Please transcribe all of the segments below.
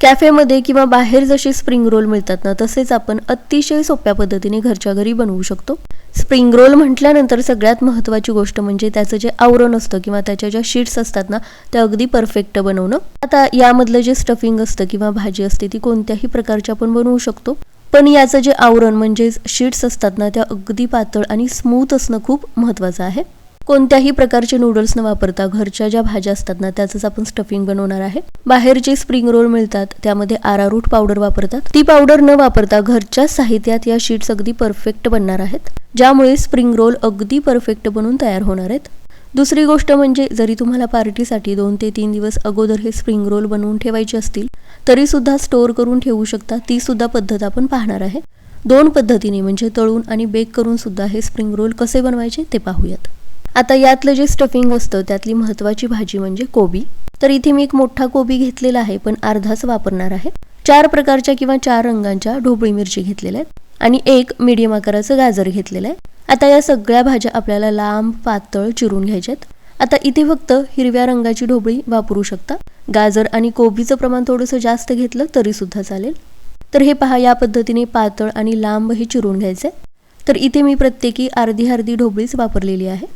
कॅफेमध्ये किंवा बाहेर जसे स्प्रिंग रोल मिळतात ना तसेच आपण अतिशय सोप्या पद्धतीने घरच्या घरी बनवू शकतो. स्प्रिंग रोल म्हटल्यानंतर सगळ्यात महत्त्वाची गोष्ट म्हणजे त्याचं जे आवरण असतं किंवा त्याच्या ज्या शीट्स असतात ना त्या अगदी परफेक्ट बनवणं. आता यामधलं जे स्टफिंग असतं किंवा भाजी असते ती कोणत्याही प्रकारची आपण बनवू शकतो. पण याचं जे आवरण म्हणजे शीट्स असतात ना त्या अगदी पातळ आणि स्मूथ असणं खूप महत्त्वाचं आहे. कोणत्याही प्रकारचे नूडल्स न वापरता घरच्या ज्या भाज्या असतात ना त्याचंच आपण स्टफिंग बनवणार आहे. बाहेर जे स्प्रिंग रोल मिळतात त्यामध्ये आरारूट पावडर वापरतात. ती पावडर न वापरता घरच्या साहित्यात या शीट्स अगदी परफेक्ट बनणार आहेत. ज्यामुळे स्प्रिंग रोल अगदी परफेक्ट बनून तयार होणार आहेत. दुसरी गोष्ट म्हणजे जरी तुम्हाला पार्टीसाठी दोन ते तीन दिवस अगोदर हे स्प्रिंग रोल बनवून ठेवायचे असतील तरी सुद्धा स्टोअर करून ठेवू शकता. ती सुद्धा पद्धत आपण पाहणार आहे. दोन पद्धतीने म्हणजे तळून आणि बेक करून सुद्धा हे स्प्रिंग रोल कसे बनवायचे ते पाहूयात. आता यातलं जे स्टफिंग असतं त्यातली महत्त्वाची भाजी म्हणजे कोबी. तर इथे मी एक मोठा कोबी घेतलेला आहे पण अर्धाच वापरणार आहे. चार प्रकारच्या किंवा चार रंगांच्या ढोबळी मिरची घेतलेल्या आहेत आणि एक मीडियम आकाराचं गाजर घेतलेलं आहे. आता या सगळ्या भाज्या आपल्याला लांब पातळ चिरून घ्यायच्यात आता इथे फक्त हिरव्या रंगाची ढोबळी वापरू शकता. गाजर आणि कोबीचं प्रमाण थोडंसं जास्त घेतलं तरी सुद्धा चालेल. तर हे पहा या पद्धतीने पातळ आणि लांब हे चिरून घ्यायचंय. तर इथे मी प्रत्येकी अर्धी अर्धी ढोबळीच वापरलेली आहे.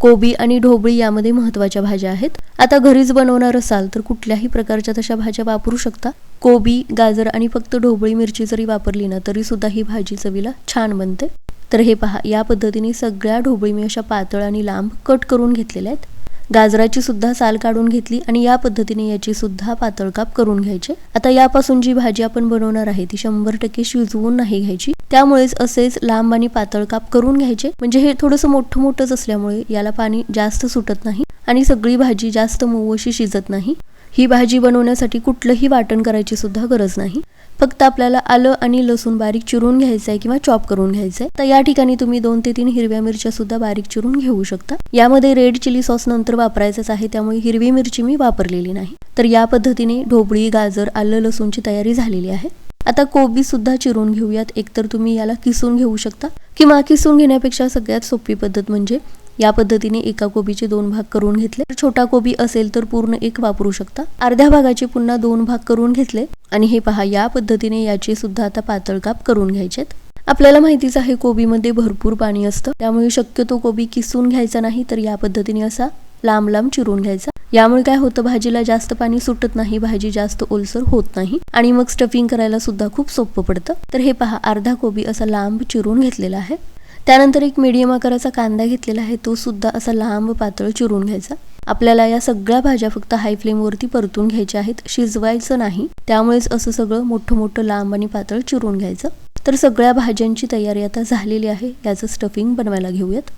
कोबी आणि ढोबळी यामध्ये महत्त्वाच्या भाज्या आहेत. आता घरीच बनवणार असाल तर कुठल्याही प्रकारच्या तशा भाज्या वापरू शकता. कोबी गाजर आणि फक्त ढोबळी मिरची जरी वापरली ना तरी सुद्धा ही भाजी चवीला छान बनते. तर हे पहा या पद्धतीने सगळ्या ढोबळी मी अशा पातळ आणि लांब कट करून घेतलेल्या आहेत. गाजराची सुद्धा साल काढून घेतली आणि या पद्धतीने याची सुद्धा पातळ काप करून घ्यायचे. आता यापासून जी भाजी आपण बनवणार आहे ती शंभर टक्के शिजवून नाही घ्यायची. त्यामुळेच असेच लांब आणि पातळ काप करून घ्यायचे. म्हणजे हे थोडंसं मोठं मोठंच असल्यामुळे याला पाणी जास्त सुटत नाही आणि सगळी भाजी जास्त मऊ अशी शिजत नाही. ही भाजी बनवण्यासाठी कुठलंही वाटण करायची सुद्धा गरज नाही. फक्त आपल्याला आलं आणि लसूण बारीक चिरून घ्यायचं आहे किंवा चॉप करून घ्यायचं आहे तर या ठिकाणी तुम्ही दोन ते तीन हिरव्या मिरच्या सुद्धा बारीक चिरून घेऊ शकता. यामध्ये रेड चिली सॉस नंतर वापरायचंच आहे त्यामुळे हिरवी मिरची मी वापरलेली नाही. तर या पद्धतीने ढोबळी गाजर आलं लसूणची तयारी झालेली आहे. आता कोबी सुद्धा चिरून घेऊयात. एकतर तुम्ही याला किसून घेऊ शकता. किंवा किसून घेण्यापेक्षा सगळ्यात सोपी पद्धत म्हणजे या पद्धतीने एका कोबीचे दोन भाग करून घेतले. छोटा कोबी असेल तर पूर्ण एक वापरू शकता. अर्ध्या भागाचे पुन्हा दोन भाग करून घेतले. आणि हे पहा या पद्धतीने याचे सुद्धा आता पातळ काप करून घ्यायचेत. आपल्याला माहितीच आहे कोबीमध्ये भरपूर पाणी असतं. त्यामुळे शक्यतो कोबी किसून घ्यायचा नाही तर या पद्धतीने असा लांब लांब चिरून घ्यायचा. यामुळे काय होतं भाजीला जास्त पाणी सुटत नाही भाजी जास्त ओलसर होत नाही. आणि मग स्टफिंग करायला सुद्धा खूप सोपं पडतं. तर हे पहा अर्धा कोबी असा लांब चिरून घेतलेला आहे. त्यानंतर एक मीडियम आकाराचा कांदा घेतलेला आहे. तो सुद्धा असा लांब पातळ चिरून घ्यायचा. आपल्याला या सगळ्या भाज्या फक्त हाय फ्लेमवरती परतून घ्यायच्या आहेत. शिजवायचं नाही. त्यामुळेच असं सगळं मोठं मोठं लांब आणि पातळ चिरून घ्यायचं. तर सगळ्या भाज्यांची तयारी आता झालेली आहे. याचं स्टफिंग बनवायला घेऊयात.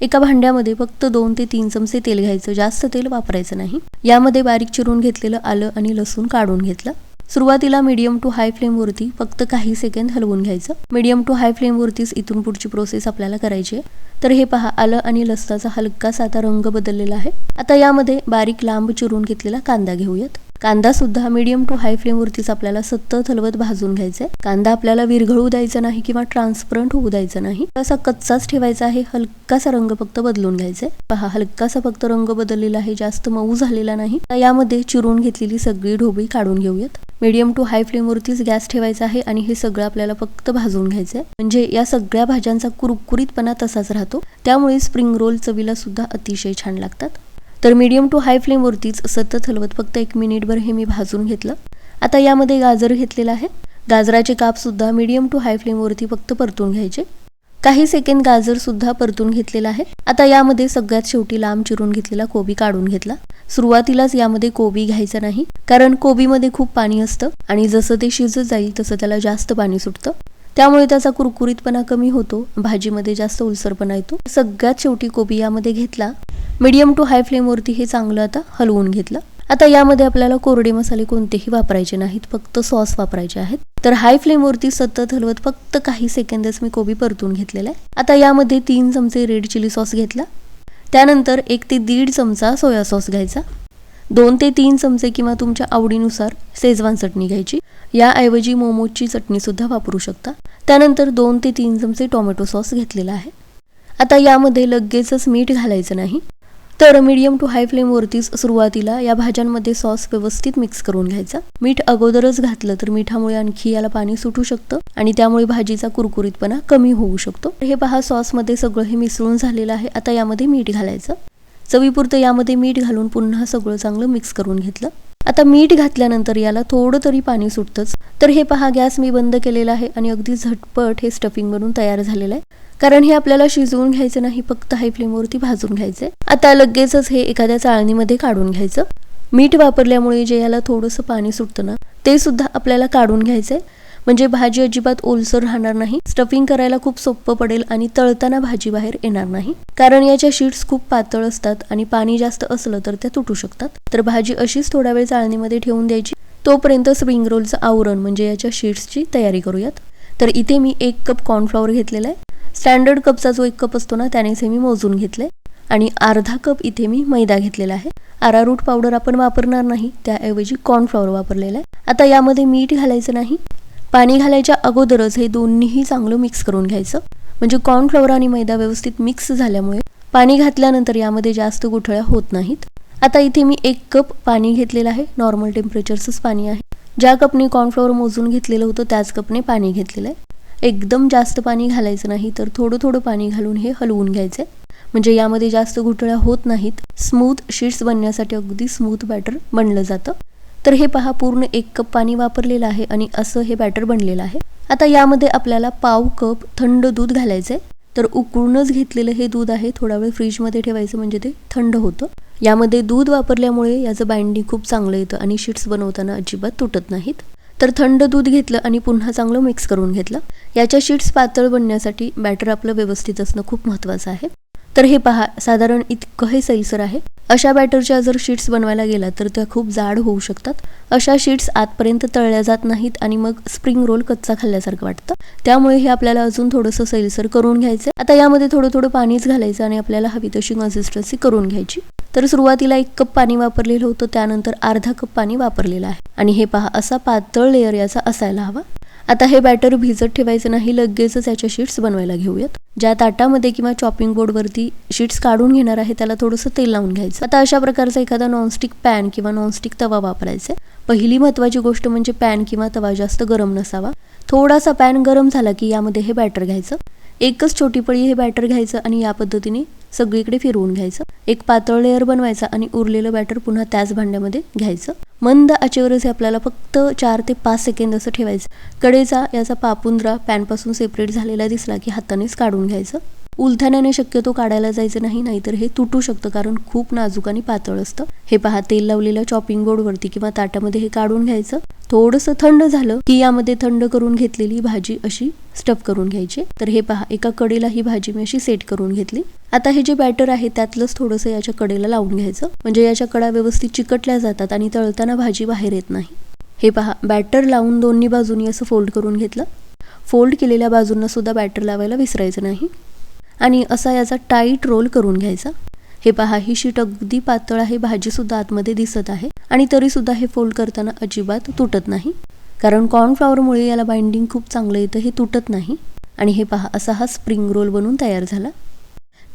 एका भांड्यामध्ये फक्त दोन ते तीन चमचे तेल घ्यायचं. जास्त तेल वापरायचं नाही. यामध्ये बारीक चिरून घेतलेलं आलं आणि लसूण काढून घेतलं. सुरुवातीला मीडियम टू हाय फ्लेमवरती फक्त काही सेकंद हलवून घ्यायचं. मीडियम टू हाय फ्लेमवरतीच इथून पुढची प्रोसेस आपल्याला करायची आहे. तर हे पहा आलं आणि लसणाचा हलकासा आता रंग बदललेला आहे. आता यामध्ये बारीक लांब चिरून घेतलेला कांदा घेऊयात. कांदा सुद्धा मीडियम टू हाय फ्लेमवरतीच आपल्याला सतत हलवत भाजून घ्यायचा आहे कांदा आपल्याला विरघळू द्यायचा नाही किंवा ट्रान्सपरंट होऊ द्यायचा नाही. असा कच्चाच ठेवायचा आहे हलकासा रंग फक्त बदलून घ्यायचा आहे पहा हलकासा फक्त रंग बदललेला आहे जास्त मऊ झालेला नाही. यामध्ये चिरून घेतलेली सगळी ढोबळी काढून घेऊयात. मीडियम टू हाय फ्लेमवरतीच गॅस ठेवायचा आहे आणि हे सगळं आपल्याला फक्त भाजून घ्यायचं आहे म्हणजे या सगळ्या भाज्यांचा कुरकुरीतपणा तसाच राहतो. त्यामुळे स्प्रिंग रोल चवीला सुद्धा अतिशय छान लागतात. तर मीडियम टू हाय फ्लेमवरतीच सतत हलवत फक्त एक मिनिटभर हे मी भाजून घेतलं. आता यामध्ये गाजर घेतलेलं आहे. गाजराचे काप सुद्धा मीडियम टू हाय फ्लेमवरती फक्त परतून घ्यायचे. काही सेकंद गाजर सुद्धा परतून घेतलेला आहे. आता यामध्ये सगळ्यात शेवटी लांब चिरून घेतलेला कोबी काढून घेतला. सुरुवातीलाच यामध्ये कोबी घ्यायचा नाही कारण कोबीमध्ये खूप पाणी असतं आणि जसं ते शिजत जाईल तसं त्याला जास्त पाणी सुटतं. त्यामुळे त्याचा कुरकुरीतपणा कमी होतो भाजीमध्ये जास्त उलसरपणा येतो. सगळ्यात शेवटी कोबी यामध्ये घेतला. मीडियम टू हाय फ्लेमवरती हे चांगलं आता हलवून घेतलं. आता यामध्ये आपल्याला कोरडे मसाले कोणतेही वापरायचे नाहीत फक्त सॉस वापरायचे आहेत. तर हाय फ्लेमवरती सतत हलवत फक्त काही सेकंदच मी कोबी परतून घेतलेला आहे. आता यामध्ये तीन चमचे रेड चिली सॉस घेतला. त्यानंतर एक ते दीड चमचा सोया सॉस घ्यायचा. दोन ते तीन चमचे किंवा तुमच्या आवडीनुसार सेजवान चटणी घ्यायची. याऐवजी मोमोजची चटणीसुद्धा वापरू शकता. त्यानंतर दोन ते तीन चमचे टोमॅटो सॉस घेतलेला आहे. आता यामध्ये लगेचच मीठ घालायचं नाही. तर मीडियम टू हाय फ्लेमवरतीच सुरुवातीला या भाज्यांमध्ये सॉस व्यवस्थित मिक्स करून घ्यायचा. मीठ अगोदरच घातलं तर मिठामुळे आणखी याला पाणी सुटू शकतं आणि त्यामुळे भाजीचा कुरकुरीतपणा कमी होऊ शकतो. हे पहा सॉसमध्ये सगळं हे मिसळून झालेलं आहे. आता यामध्ये मीठ घालायचं. चवीपुरतं यामध्ये मीठ घालून पुन्हा सगळं चांगलं मिक्स करून घेतलं. आता मीठ घातल्यानंतर याला थोडं तरी पाणी सुटतंच. तर हे पहा गॅस मी बंद केलेला आहे आणि अगदी झटपट हे स्टफिंग बनून तयार झालेलं आहे. कारण हे आपल्याला शिजवून घ्यायचं नाही फक्त हाय फ्लेमवरती भाजून घ्यायचंय. आता लगेचच हे एखाद्या चाळणीमध्ये काढून घ्यायचं. मीठ वापरल्यामुळे जे याला थोडंसं पाणी सुटतं ना ते सुद्धा आपल्याला काढून घ्यायचंय. म्हणजे भाजी अजिबात ओलसर राहणार नाही. स्टफिंग करायला खूप सोपं पडेल आणि तळताना भाजी बाहेर येणार नाही. कारण याच्या शीट्स खूप पातळ असतात आणि पाणी जास्त असलं तर त्या तुटू शकतात. तर भाजी अशीच थोडा वेळ चाळणीमध्ये ठेवून द्यायची. तोपर्यंत स्प्रिंग रोलचं आवरण म्हणजे याच्या शीट्सची तयारी करूयात. तर इथे मी एक कप कॉर्नफ्लॉवर घेतलेला आहे. स्टँडर्ड कपचा जो एक कप असतो ना त्यानेच हे मी मोजून घेतलंय. आणि अर्धा कप इथे मी मैदा घेतलेला आहे. आरारूट पावडर आपण वापरणार नाही त्याऐवजी कॉर्नफ्लॉवर वापरलेला आहे. आता यामध्ये मीठ घालायचं नाही. पाणी घालायच्या अगोदरच हे दोन्हीही चांगलं मिक्स करून घ्यायचं. म्हणजे कॉर्नफ्लॉवर आणि मैदा व्यवस्थित मिक्स झाल्यामुळे पाणी घातल्यानंतर यामध्ये जास्त गुठळ्या होत नाहीत. आता इथे मी एक कप पाणी घेतलेलं आहे. नॉर्मल टेम्परेचरचंच पाणी आहे. ज्या कपने कॉर्नफ्लॉवर मोजून घेतलेलं होतं त्याच कपने पाणी घेतलेलं आहे. एकदम जास्त पाणी घालायचं नाही तर थोडं थोडं पाणी घालून हे हलवून घ्यायचं म्हणजे यामध्ये जास्त घुटळ्या होत नाहीत. स्मूथ शीट्स बनण्यासाठी अगदी स्मूथ बॅटर बनलं जातं. तर हे पहा पूर्ण एक कप पाणी वापरलेलं आहे आणि असं हे बॅटर बनलेलं आहे. आता यामध्ये आपल्याला पाव कप थंड दूध घालायचंय. तर उकळूनच घेतलेलं हे दूध आहे थोडा वेळ फ्रीजमध्ये ठेवायचं म्हणजे ते थंड होतं. यामध्ये दूध वापरल्यामुळे याचं बाइंडिंग खूप चांगलं येतं आणि शीट्स बनवताना अजिबात तुटत नाहीत. तर थंड दूध घेतलं आणि पुन्हा चांगलं मिक्स करून घेतलं. याच्या शीट्स पातळ बनण्यासाठी बॅटर आपलं व्यवस्थित असणं खूप महत्त्वाचं आहे. तर हे पहा साधारण इतकं हे सैलसर आहे. अशा बॅटरच्या जर शीट्स बनवायला गेला तर त्या खूप जाड होऊ शकतात. अशा शीट्स आतपर्यंत तळल्या जात नाहीत आणि मग स्प्रिंग रोल कच्चा खाल्ल्यासारखं वाटतं. त्यामुळे हे आपल्याला अजून थोडंसं सैलसर करून घ्यायचं आता यामध्ये थोडं थोडं पाणीच घालायचं आणि आपल्याला हवी तशी कन्सिस्टन्सी करून घ्यायची. तर सुरुवातीला एक कप पाणी वापरलेलं होतं त्यानंतर अर्धा कप पाणी वापरलेलं आहे. आणि हे पहा असा पातळ लेअर याचा असायला हवा. आता हे बॅटर भिजत ठेवायचं नाही लगेचच याच्या शीट्स बनवायला घेऊयात. ज्या ताटामध्ये किंवा चॉपिंग बोर्डवरती शीट्स काढून घेणार आहे त्याला थोडंसं तेल लावून घ्यायचं. आता अशा प्रकारचा एखादा नॉनस्टिक पॅन किंवा नॉनस्टिक तवा वापरायचा पहिली महत्वाची गोष्ट म्हणजे पॅन किंवा तवा जास्त गरम नसावा. थोडासा पॅन गरम झाला की यामध्ये हे बॅटर घ्यायचं. एकच छोटी पळी हे बॅटर घ्यायचं आणि या पद्धतीने सगळीकडे फिरवून घ्यायचं. एक पातळ लेअर बनवायचा आणि उरलेलं बॅटर पुन्हा त्याच भांड्यामध्ये घ्यायचं. मंद आचेवरच हे आपल्याला फक्त चार ते पाच सेकंद असं ठेवायचं. कडेचा याचा पापुंद्रा पॅनपासून सेपरेट झालेला दिसला की हातानेच काढून घ्यायचं. उलथाण्याने शक्यतो काढायला जायचं नाही नाहीतर हे तुटू शकतं कारण खूप नाजूक आणि पातळ असतं. हे पहा तेल लावलेल्या चॉपिंग बोर्डवरती किंवा ताटामध्ये हे काढून घ्यायचं. थोडंसं थंड झालं की यामध्ये थंड करून घेतलेली भाजी अशी स्टफ करून घ्यायची. तर हे पहा एका कडेला ही भाजी मी अशी सेट करून घेतली. आता हे जे बॅटर आहे त्यातलंच थोडंसं याच्या कडेला लावून घ्यायचं. म्हणजे याच्या कडा व्यवस्थित चिकटल्या जातात आणि तळताना भाजी बाहेर येत नाही. हे पहा बॅटर लावून दोन्ही बाजूनी असं फोल्ड करून घेतलं. फोल्ड केलेल्या बाजूंना सुद्धा बॅटर लावायला विसरायचं नाही. आणि असा याचा टाईट रोल करून घ्यायचा. हे पहा ही शीट अगदी पातळ आहे भाजी सुद्धा आतमध्ये दिसत आहे आणि तरी सुद्धा हे फोल्ड करताना अजिबात तुटत नाही. कारण कॉर्नफ्लॉवरमुळे याला बाइंडिंग खूप चांगलं येतं हे तुटत नाही. आणि हे पहा असा हा स्प्रिंग रोल बनून तयार झाला.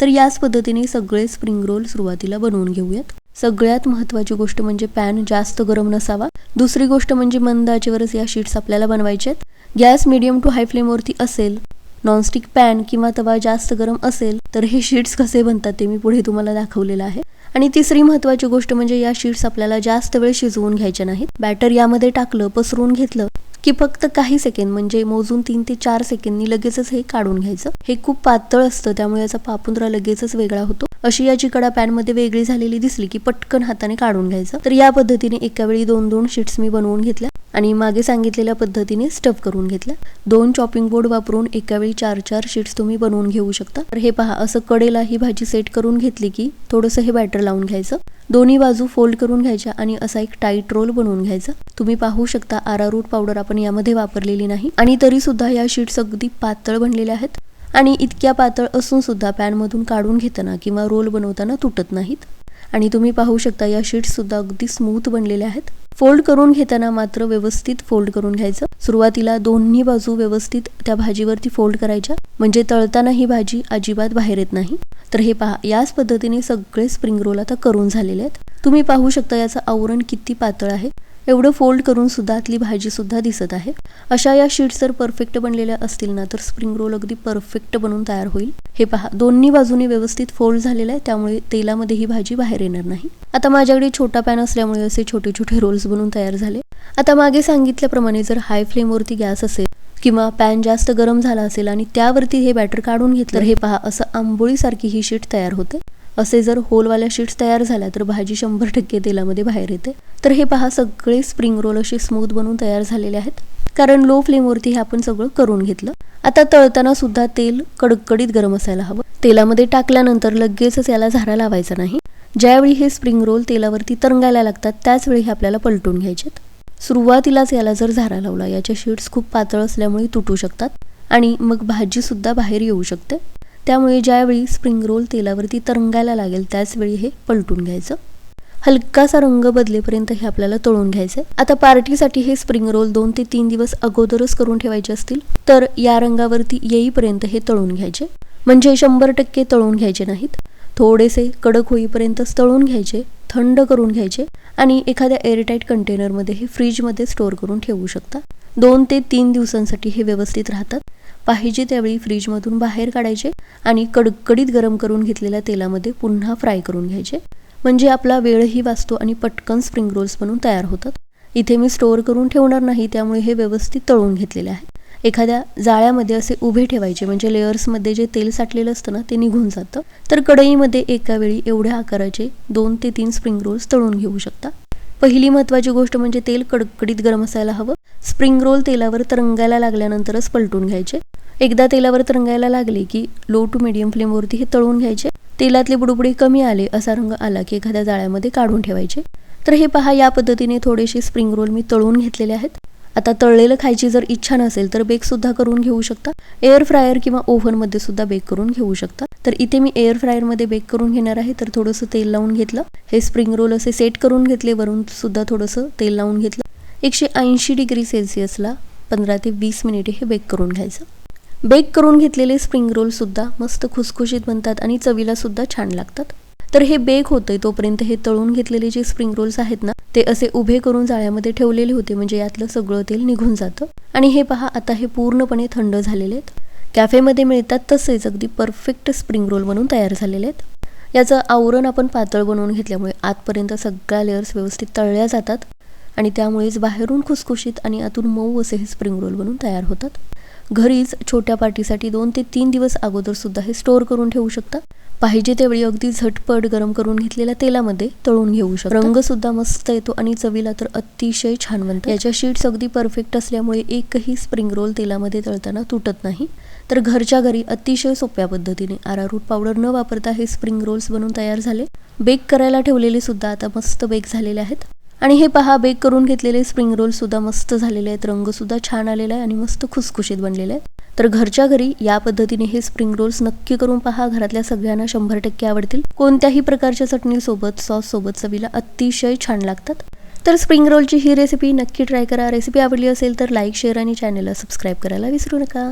तर याच पद्धतीने सगळे स्प्रिंग रोल सुरुवातीला बनवून घेऊयात. सगळ्यात महत्वाची गोष्ट म्हणजे पॅन जास्त गरम नसावा. दुसरी गोष्ट म्हणजे मंद आचेवरच या शीट्स आपल्याला बनवायच्या आहेत. गॅस मिडियम टू हाय फ्लेमवरती असेल नॉनस्टिक पॅन किंवा तवा जास्त गरम असेल तर हे शीट्स कसे बनतात ते मी पुढे तुम्हाला दाखवलेलं आहे. आणि तिसरी महत्वाची गोष्ट म्हणजे या शीट्स आपल्याला जास्त वेळ शिजवून घ्यायच्या नाहीत. बॅटर यामध्ये टाकलं पसरून घेतलं की फक्त काही सेकंद म्हणजे मोजून तीन ते चार सेकंदनी लगेचच हे काढून घ्यायचं. हे खूप पातळ असतं त्यामुळे याचा पापुंद्रा लगेचच वेगळा होतो. अशी याची कडा पॅनमध्ये वेगळी झालेली दिसली की पटकन हाताने काढून घ्यायचं. तर या पद्धतीने एका वेळी दोन दोन शीट्स मी बनवून घेतल्या आणि मागे सांगितलेल्या पद्धतीने स्टफ करून घेतल्या. दोन चॉपिंग बोर्ड वापरून एकावेळी चार चार शीट्स तुम्ही बनवून घेऊ शकता. तर हे पहा असं कडेला ही भाजी सेट करून घेतली की थोडंसं हे बॅटर लावून घ्यायचं. दोन्ही बाजू फोल्ड करून घ्यायच्या आणि असा एक टाईट रोल बनवून घ्यायचा. तुम्ही पाहू शकता आरारूट पावडर आपण यामध्ये वापरलेली नाही आणि तरी सुद्धा या शीट्स अगदी पातळ बनलेल्या आहेत. आणि इतक्या पातळ असून सुद्धा पॅनमधून काढून घेताना किंवा रोल बनवताना तुटत नाहीत. आणि तुम्ही पाहू शकता या शीट सुद्धा अगदी स्मूथ बनलेल्या आहेत. फोल्ड करून घेताना मात्र व्यवस्थित फोल्ड करून घ्यायचं. सुरुवातीला दोन्ही बाजू व्यवस्थित त्या भाजीवरती फोल्ड करायच्या. म्हणजे तळताना ही भाजी अजिबात बाहेर येत नाही. तर हे पहा याच पद्धतीने सगळे स्प्रिंग रोल आता करून झालेले आहेत. तुम्ही पाहू शकता याचं आवरण किती पातळ आहे. एवढं फोल्ड करून सुद्धा आतली भाजी सुद्धा दिसत आहे. अशा या शीट्स जर परफेक्ट बनलेल्या असतील ना तर स्प्रिंग रोल अगदी परफेक्ट बनून तयार होईल. हे पहा दोन्ही बाजूने व्यवस्थित फोल्ड झालेलं आहे त्यामुळे तेलामध्ये ही भाजी बाहेर येणार नाही. आता माझ्याकडे छोटा पॅन असल्यामुळे असे छोटे छोटे रोल्स बनून तयार झाले. आता मागे सांगितल्याप्रमाणे जर हाय फ्लेमवरती गॅस असेल किंवा पॅन जास्त गरम झाला असेल आणि त्यावरती हे बॅटर काढून घेतलं हे पहा असं आंबोळीसारखी ही शीट तयार होते. असे जर होलवाल्या शीट्स तयार झाल्या तर भाजी शंभर टक्के तेलामध्ये बाहेर येते. तर हे पहा सगळे स्प्रिंग रोल असे स्मूथ बनून तयार झालेले आहेत. कारण लो फ्लेमवरती हे आपण सगळं करून घेतलं. आता तळताना सुद्धा तेल कडकडीत गरम असायला हवं. तेलामध्ये टाकल्यानंतर लगेचच याला झारा लावायचा नाही. ज्यावेळी हे स्प्रिंग रोल तेलावरती तरंगायला लागतात त्याचवेळी हे आपल्याला पलटून घ्यायचेत. सुरुवातीलाच याला जर झारा लावला याच्या शीट्स खूप पातळ असल्यामुळे तुटू शकतात आणि मग भाजी सुद्धा बाहेर येऊ शकते. त्यामुळे ज्यावेळी स्प्रिंग रोल तेलावरती तरंगायला लागेल त्याचवेळी हे पलटून घ्यायचं. हलकासा रंग बदलेपर्यंत हे आपल्याला तळून घ्यायचे आता पार्टीसाठी हे स्प्रिंग रोल दोन ते तीन दिवस अगोदरच करून ठेवायचे असतील तर या रंगावरती येईपर्यंत हे तळून घ्यायचे. म्हणजे शंभर टक्के तळून घ्यायचे नाहीत. थोडेसे कडक होईपर्यंतच तळून घ्यायचे थंड करून घ्यायचे आणि एखाद्या एअरटाईट कंटेनरमध्ये हे फ्रीजमध्ये स्टोअर करून ठेवू शकता. दोन ते तीन दिवसांसाठी हे व्यवस्थित राहतात. पाहिजे त्यावेळी फ्रीजमधून बाहेर काढायचे आणि कडकडीत गरम करून घेतलेल्या तेलामध्ये पुन्हा फ्राय करून घ्यायचे. म्हणजे आपला वेळही वाचतो आणि पटकन स्प्रिंग रोल्स बनून तयार होतात. इथे मी स्टोअर करून ठेवणार नाही त्यामुळे हे व्यवस्थित तळून घेतलेले आहे. एखाद्या जाळ्यामध्ये असे उभे ठेवायचे म्हणजे लेअर्समध्ये जे तेल साठलेलं असतं ना ते निघून जातं. तर कढईमध्ये एका वेळी एवढ्या आकाराचे दोन ते तीन स्प्रिंग रोल्स तळून घेऊ शकता. पहिली महत्वाची गोष्ट म्हणजे तेल कडकडीत गरम असायला हवं. स्प्रिंग रोल तेलावर तरंगायला लागल्यानंतरच पलटून घ्यायचे. एकदा तेलावर तरंगायला लागले की लो टू मिडियम फ्लेमवरती हे तळून घ्यायचे. तेलातले बुडबुडे कमी आले असा रंग आला की एखाद्या जाळ्यामध्ये काढून ठेवायचे. तर हे पहा या पद्धतीने थोडेसे स्प्रिंग रोल मी तळून घेतलेले आहेत. आता तळलेलं खायची जर इच्छा नसेल तर बेक सुद्धा करून घेऊ शकता. एअर फ्रायर किंवा ओव्हनमध्ये सुद्धा बेक करून घेऊ शकता. तर इथे मी एअर फ्रायरमध्ये बेक करून घेणार आहे. तर थोडंसं तेल लावून घेतलं. हे स्प्रिंग रोल असे सेट करून घेतले. वरून सुद्धा थोडंसं तेल लावून घेतलं. एकशे ऐंशी डिग्री सेल्सिअसला पंधरा ते वीस मिनिटे हे बेक करून घ्यायचं. बेक करून घेतलेले स्प्रिंग रोल सुद्धा मस्त खुसखुशीत बनतात आणि चवीला सुद्धा छान लागतात. तर हे बेक होतंय तोपर्यंत हे तळून घेतलेले जे स्प्रिंग रोल्स आहेत ना ते असे उभे करून जाळ्यामध्ये ठेवलेले होते. म्हणजे यातलं सगळं तेल निघून जातं. आणि हे पहा आता हे पूर्णपणे थंड झालेले आहेत. कॅफेमध्ये मिळतात तसेच अगदी परफेक्ट स्प्रिंग रोल म्हणून तयार झालेले आहेत. याचं आवरण आपण पातळ बनवून घेतल्यामुळे आतपर्यंत सगळ्या लेअर्स व्यवस्थित तळल्या जातात आणि त्यामुळेच बाहेरून खुसखुशीत आणि आतून मऊ असे हे स्प्रिंग रोल बनून तयार होतात. घरीच छोट्या पार्टीसाठी दोन ते तीन दिवस अगोदर सुद्धा हे स्टोअर करून ठेवू शकता. पाहिजे त्यावेळी अगदी झटपट गरम करून घेतलेल्या तेलामध्ये तळून घेऊ शकतो. रंगसुद्धा मस्त येतो आणि चवीला तर अतिशय छान बनतात. याच्या शीट्स अगदी परफेक्ट असल्यामुळे एकही स्प्रिंग रोल तेलामध्ये तळताना तुटत नाही. तर घरच्या घरी अतिशय सोप्या पद्धतीने आरारूट पावडर न वापरता हे स्प्रिंग रोल्स बनवून तयार झाले. बेक करायला ठेवलेले सुद्धा आता मस्त बेक झालेले आहेत. आणि हे पहा बेक करून घेतलेले स्प्रिंग रोल सुद्धा मस्त झालेले आहेत. रंग सुद्धा छान आलेला आहे आणि मस्त खुसखुशीत बनलेले आहेत. तर घरच्या घरी या पद्धतीने हे स्प्रिंग रोल्स नक्की करून पहा. घरातल्या सगळ्यांना शंभर टक्के आवडतील. कोणत्याही प्रकारच्या चटणी सोबत सॉस सोबत चवीला अतिशय छान लागतात. तर स्प्रिंग रोलची ही रेसिपी नक्की ट्राय करा. रेसिपी आवडली असेल तर लाईक शेअर आणि चॅनलला सबस्क्राईब करायला विसरू नका.